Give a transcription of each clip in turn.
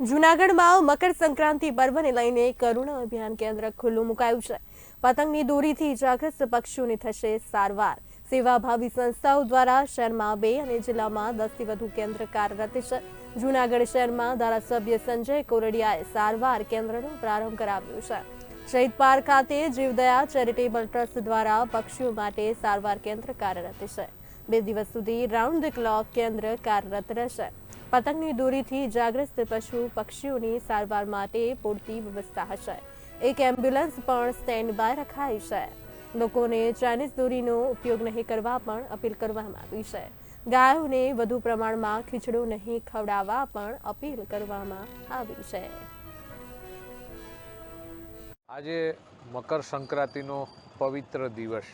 જૂનાગઢમાં મકર સંક્રાંતિ પર્વને લઈને કરુણા અભિયાન કેન્દ્ર ખુલ્લું મુકાયું છે. પતંગની દોરીથી ઇજાગ્રસ્ત પક્ષીઓની થશે સારવાર. સેવાભાવી સંસ્થાઓ દ્વારા શહેરમાં બે અને જિલ્લામાં દસથી વધુ કેન્દ્ર કાર્યરત છે. જૂનાગઢ શહેરમાં ધારાસભ્ય સંજય કોરડિયાએ સારવાર કેન્દ્રનો પ્રારંભ કરાવ્યો છે. શહીદ પાર્ક ખાતે જીવદયા ચેરિટેબલ ટ્રસ્ટ દ્વારા પક્ષીઓ માટે સારવાર કેન્દ્ર કાર્યરત છે. બે દિવસ સુધી રાઉન્ડ ધ ક્લોક કેન્દ્ર કાર્યરત રહેશે. પતંગની દોરીથી જાગ્રસ્ત પશુ પક્ષીઓની સારવાર માટે પૂરતી વ્યવસ્થા હશે. એક એમ્બ્યુલન્સ પણ સ્ટેન્ડ બાય રખાઈ છે. લોકોને ચાઇનીઝ દોરીનો ઉપયોગ નહીં કરવા પણ અપીલ કરવામાં આવી છે. ગાયોને વધુ પ્રમાણમાં ખીચડો નહીં ખવડાવવા પણ અપીલ કરવામાં આવી છે. આજે મકર સંક્રાંતિનો પવિત્ર દિવસ.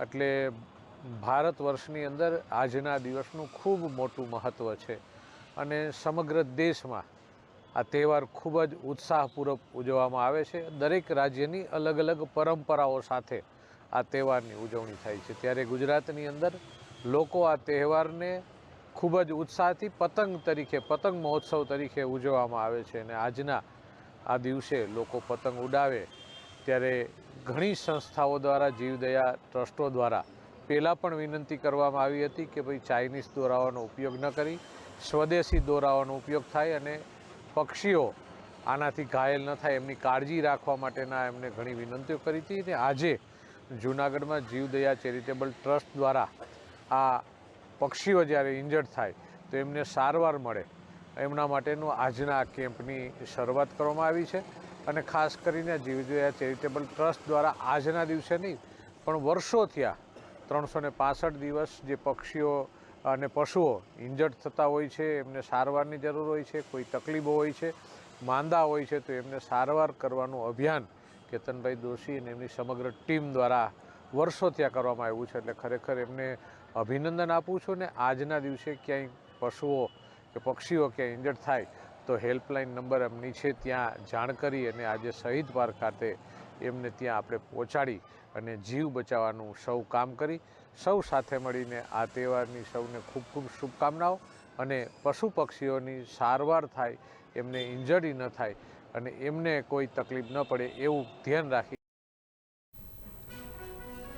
એટલે ભારત વર્ષની અંદર આજના દિવસનું ખૂબ મોટું મહત્ત્વ છે. અને સમગ્ર દેશમાં આ તહેવાર ખૂબ જ ઉત્સાહપૂર્વક ઉજવવામાં આવે છે. દરેક રાજ્યની અલગ અલગ પરંપરાઓ સાથે આ તહેવારની ઉજવણી થાય છે. ત્યારે ગુજરાતની અંદર લોકો આ તહેવારને ખૂબ જ ઉત્સાહથી પતંગ તરીકે, પતંગ મહોત્સવ તરીકે ઉજવવામાં આવે છે અને આજના આ દિવસે લોકો પતંગ ઉડાવે. ત્યારે ઘણી સંસ્થાઓ દ્વારા, જીવદયા ટ્રસ્ટો દ્વારા પહેલાં પણ વિનંતી કરવામાં આવી હતી કે ભાઈ ચાઇનીઝ દોરાઓનો ઉપયોગ ન કરી. સ્વદેશી દોરાઓનો ઉપયોગ થાય અને પક્ષીઓ આનાથી ઘાયલ ન થાય એમની કાળજી રાખવા માટેના એમને ઘણી વિનંતીઓ કરી હતી અને આજે જૂનાગઢમાં જીવદયા ચેરિટેબલ ટ્રસ્ટ દ્વારા આ પક્ષીઓ જ્યારે ઇન્જર્ડ થાય તો એમને સારવાર મળે. એમના માટેનું આજના કેમ્પની શરૂઆત કરવામાં આવી છે અને ખાસ કરીને જીવદયા ચેરિટેબલ ટ્રસ્ટ દ્વારા આજના દિવસે નહીં, પણ વર્ષો થયા ત્રણસો ને દિવસ જે પક્ષીઓ અને પશુઓ ઇન્જર્ડ થતા હોય છે, એમને સારવારની જરૂર હોય છે, કોઈ તકલીફો હોય છે, માંદા હોય છે, તો એમને સારવાર કરવાનું અભિયાન કેતનભાઈ દોશી અને એમની સમગ્ર ટીમ દ્વારા વર્ષો ત્યાં કરવામાં આવ્યું છે. એટલે ખરેખર એમને અભિનંદન આપું છું ને આજના દિવસે ક્યાંય પશુઓ કે પક્ષીઓ ક્યાંય ઇન્જર્ડ થાય તો હેલ્પલાઇન નંબર એમની છે, ત્યાં જાણ કરી અને આજે શહીદ પાર્ક ખાતે એમને ત્યાં આપણે પહોંચાડી અને જીવ બચાવવાનું સૌ કામ કરી, સૌ સાથે મળીને આ તહેવારની સૌને ખૂબ ખૂબ શુભકામનાઓ અને પશુ પક્ષીઓની સારવાર થાય, એમને ઇન્જરી ન થાય અને એમને કોઈ તકલીફ ન પડે એવું ધ્યાન રાખી